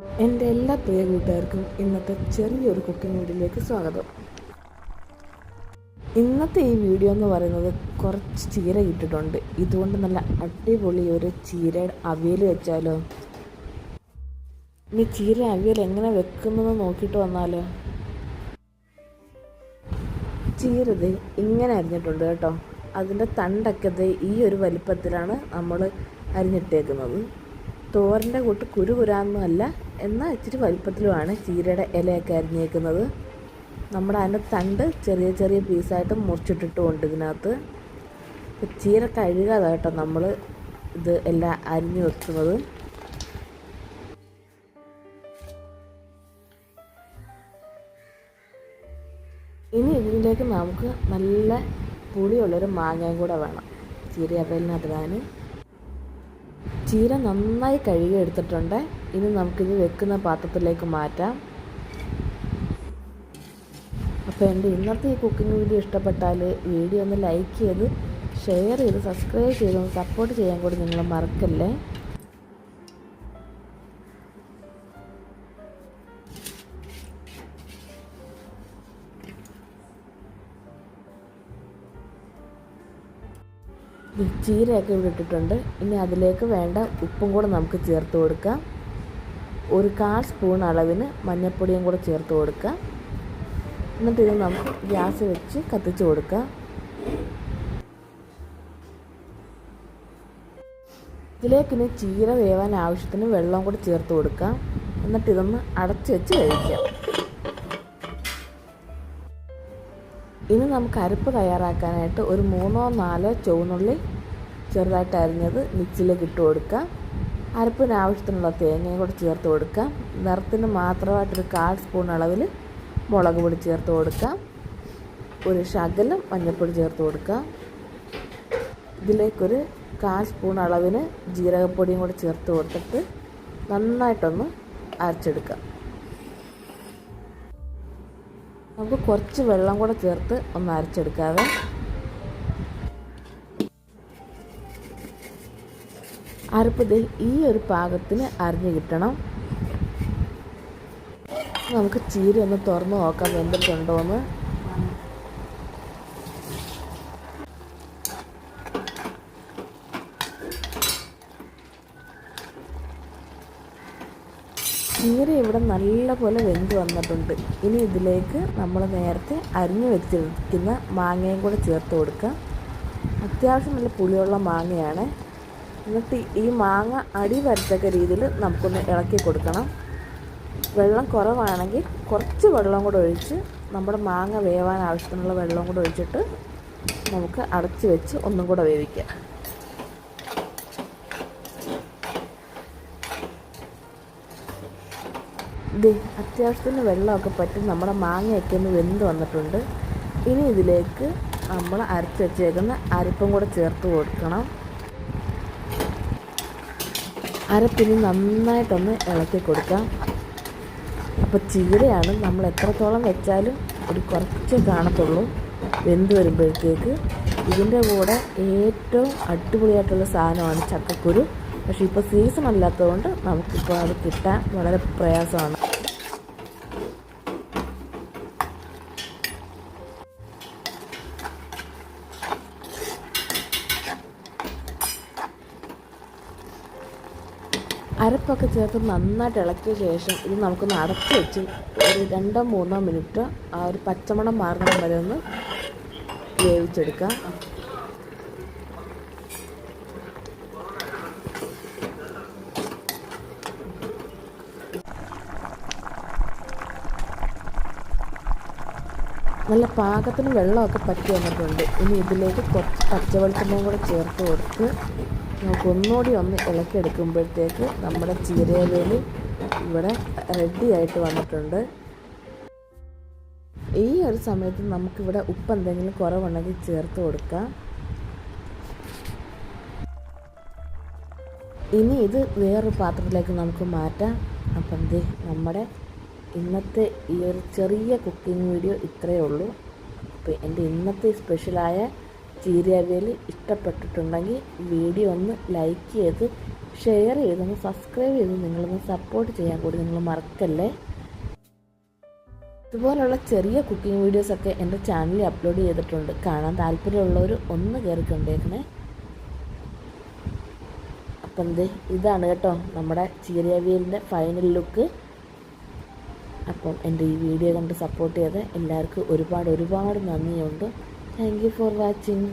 എന്റെ എല്ലാ പ്രിയ കൂട്ടുകാർക്കും ഇന്നത്തെ ചെറിയൊരു കുക്കിംഗ് വീഡിയോയിലേക്ക് സ്വാഗതം. ഇന്നത്തെ ഈ വീഡിയോ എന്ന് പറയുന്നത് കുറച്ച് ചീര ഇട്ടിട്ടുണ്ട്. ഇതുകൊണ്ട് നല്ല അടിപൊളി ഒരു ചീരയുടെ അവിയൽ വെച്ചാലോ? ഇനി ചീര അവിയൽ എങ്ങനെ വെക്കുന്നത് നോക്കിയിട്ട് വന്നാലോ? ചീരത് ഇങ്ങനെ അരിഞ്ഞിട്ടുണ്ട് കേട്ടോ. അതിന്റെ തണ്ടൊക്കെ ഈ ഒരു വലിപ്പത്തിലാണ് നമ്മൾ അരിഞ്ഞിട്ടേക്കുന്നത്. തോരന്റെ കൂട്ട് കുരുകുരാന്നല്ല എന്നാൽ ഇച്ചിരി വലിപ്പത്തിലുമാണ് ചീരയുടെ ഇലയൊക്കെ അരിഞ്ഞേക്കുന്നത്. നമ്മുടെ അതിന്റെ തണ്ട് ചെറിയ ചെറിയ പീസായിട്ട് മുറിച്ചിട്ടിട്ടുമുണ്ട് ഇതിനകത്ത്. ചീര കഴുകാതെ കേട്ടോ നമ്മൾ ഇത് എല്ലാം അരിഞ്ഞു വെക്കുന്നത്. ഇനി ഇതിലേക്ക് നമുക്ക് നല്ല പുളിയുള്ളൊരു മാങ്ങയും കൂടെ വേണം. ചീര അവലിനകത്തിടാൻ ചീര നന്നായി കഴുകി എടുത്തിട്ടുണ്ട്. ഇനി നമുക്കിത് വെക്കുന്ന പാത്രത്തിലേക്ക് മാറ്റാം. അപ്പോൾ എന്റെ ഇന്നത്തെ ഈ കുക്കിംഗ് വീഡിയോ ഇഷ്ടപ്പെട്ടാൽ വീഡിയോ ഒന്ന് ലൈക്ക് ചെയ്ത് ഷെയർ ചെയ്ത് സബ്സ്ക്രൈബ് ചെയ്ത് സപ്പോർട്ട് ചെയ്യാൻ കൂടി നിങ്ങൾ മറക്കല്ലേ? ചീരയൊക്കെ ഇവിടെ ഇട്ടിട്ടുണ്ട്. ഇനി അതിലേക്ക് വേണ്ട ഉപ്പും കൂടെ നമുക്ക് ചേർത്ത് കൊടുക്കാം. ഒരു കാൽ സ്പൂൺ അളവിന് മഞ്ഞൾപ്പൊടിയും കൂടെ ചേർത്ത് കൊടുക്കാം. എന്നിട്ട് ഇത് നമുക്ക് ഗ്യാസ് വെച്ച് കത്തിച്ച് കൊടുക്കാം. ഇതിലേക്ക് ഇനി ചീര വേവാൻ ആവശ്യത്തിന് വെള്ളം കൂടി ചേർത്ത് കൊടുക്കാം. എന്നിട്ട് ഇതൊന്ന് അടച്ച് വെച്ച് കഴിക്കാം ഇനി നമുക്ക് അരപ്പ് തയ്യാറാക്കാനായിട്ട് ഒരു മൂന്നോ നാലോ ചുവന്നുള്ളി ചെറുതായിട്ട് അരിഞ്ഞത് മിക്സിയിലേക്ക് ഇട്ട് കൊടുക്കാം. അരപ്പിന് ആവശ്യത്തിനുള്ള തേങ്ങയും കൂടെ ചേർത്ത് കൊടുക്കാം. നിറത്തിന് മാത്രമായിട്ടൊരു കാൽ സ്പൂൺ അളവിൽ മുളക് പൊടി ചേർത്ത് കൊടുക്കാം. ഒരു ശകലം മഞ്ഞൾപ്പൊടി ചേർത്ത് കൊടുക്കാം. ഇതിലേക്കൊരു കാൽ സ്പൂൺ അളവിന് ജീരകപ്പൊടിയും കൂടെ ചേർത്ത് കൊടുത്തിട്ട് നന്നായിട്ടൊന്ന് അരച്ചെടുക്കാം. നമുക്ക് കുറച്ച് വെള്ളം കൂടെ ചേർത്ത് ഒന്ന് അരച്ചെടുക്കാവേ. അരപ്പത് ഈ ഒരു പാകത്തിന് അരിഞ്ഞു കിട്ടണം. നമുക്ക് ചീര ഒന്ന് തുറന്ന് നോക്കാം വെന്തിട്ടുണ്ടോ എന്ന് ചീര ഇവിടെ നല്ലപോലെ വെന്ത് വന്നിട്ടുണ്ട്. ഇനി ഇതിലേക്ക് നമ്മൾ നേരത്തെ അരിഞ്ഞു വെച്ചിരിക്കുന്ന മാങ്ങയും കൂടെ ചേർത്ത് കൊടുക്കുക അത്യാവശ്യം നല്ല പുളിയുള്ള മാങ്ങയാണ്. എന്നിട്ട് ഈ മാങ്ങ അടി വരത്തക്ക രീതിയിൽ നമുക്കൊന്ന് ഇളക്കി കൊടുക്കണം. വെള്ളം കുറവാണെങ്കിൽ കുറച്ച് വെള്ളം കൂടെ ഒഴിച്ച് നമ്മുടെ മാങ്ങ വേവാൻ ആവശ്യത്തിനുള്ള വെള്ളം കൂടെ ഒഴിച്ചിട്ട് നമുക്ക് അടച്ച് വെച്ച് ഒന്നും കൂടെ വേവിക്കാം. ഇത് അത്യാവശ്യത്തിന് വെള്ളമൊക്കെ പറ്റി നമ്മുടെ മാങ്ങയൊക്കെ ഒന്ന് വെന്ത് വന്നിട്ടുണ്ട്. ഇനി ഇതിലേക്ക് നമ്മൾ അരച്ച് വെച്ചേക്കുന്ന അരപ്പും കൂടെ ചേർത്ത് കൊടുക്കണം. അരപ്പിനി നന്നായിട്ടൊന്ന് ഇളക്കി കൊടുക്കാം. അപ്പോൾ ചീരയാണ് നമ്മൾ എത്രത്തോളം വെച്ചാലും ഒരു കുറച്ച് കാണത്തുള്ളൂ. വെന്ത് വരുമ്പോഴത്തേക്ക് ഇതിന്റെ കൂടെ ഏറ്റവും അടിപൊളിയായിട്ടുള്ള സാധനമാണ് ചക്കക്കുരു. പക്ഷേ ഇപ്പോൾ സീസൺ അല്ലാത്തതുകൊണ്ട് നമുക്കിപ്പോൾ അത് കിട്ടാൻ വളരെ പ്രയാസമാണ്. അരപ്പൊക്കെ ചേർത്ത് നന്നായിട്ട് ഇളക്കിയ ശേഷം ഇത് നമുക്കൊന്ന് അടച്ച് വെച്ച് ഒരു രണ്ടോ മൂന്നോ മിനിറ്റ് ആ ഒരു പച്ചമണം മാറുന്ന വരെ ഒന്ന് വേവിച്ചെടുക്കാം. നല്ല പാകത്തിന് വെള്ളമൊക്കെ പറ്റി വന്നിട്ടുണ്ട്. ഇനി ഇതിലേക്ക് കുറച്ച് പച്ചവെളിച്ചെണ്ണയും കൂടെ ചേർത്ത് കൊടുത്ത് നമുക്ക് ഒന്നുകൂടി ഒന്ന് ഇളക്കിയെടുക്കുമ്പോഴത്തേക്ക് നമ്മുടെ ചീരയിലേൽ ഇവിടെ റെഡി ആയിട്ട് വന്നിട്ടുണ്ട്. ഈ ഒരു സമയത്ത് നമുക്കിവിടെ ഉപ്പ് എന്തെങ്കിലും കുറവുണ്ടെങ്കിൽ ചേർത്ത് കൊടുക്കാം. ഇനി ഇത് വേറൊരു പാത്രത്തിലേക്ക് നമുക്ക് മാറ്റാം. അപ്പം എന്തേ നമ്മുടെ ഇന്നത്തെ ഈ ഒരു ചെറിയ കുക്കിംഗ് വീഡിയോ ഇത്രയേ ഉള്ളൂ. അപ്പോൾ എന്റെ ഇന്നത്തെ സ്പെഷ്യലായ ചീരവേൽ ഇഷ്ടപ്പെട്ടിട്ടുണ്ടെങ്കിൽ വീഡിയോ ഒന്ന് ലൈക്ക് ചെയ്ത് ഷെയർ ചെയ്തൊന്ന് സബ്സ്ക്രൈബ് ചെയ്ത് നിങ്ങളൊന്ന് സപ്പോർട്ട് ചെയ്യാൻ കൂടി നിങ്ങൾ മറക്കല്ലേ? ഇതുപോലുള്ള ചെറിയ കുക്കിംഗ് വീഡിയോസൊക്കെ എന്റെ ചാനലിൽ അപ്ലോഡ് ചെയ്തിട്ടുണ്ട്. കാണാൻ താല്പര്യമുള്ളവർ ഒന്ന് കയറി കണ്ടേക്കണേ. അപ്പം എന്ത് ഇതാണ് കേട്ടോ നമ്മുടെ ചീരവേലിന്റെ ഫൈനൽ ലുക്ക് അപ്പം എന്റെ ഈ വീഡിയോ കണ്ട് സപ്പോർട്ട് ചെയ്ത് എല്ലാവർക്കും ഒരുപാട് ഒരുപാട് നന്ദിയുണ്ട്. Thank you for watching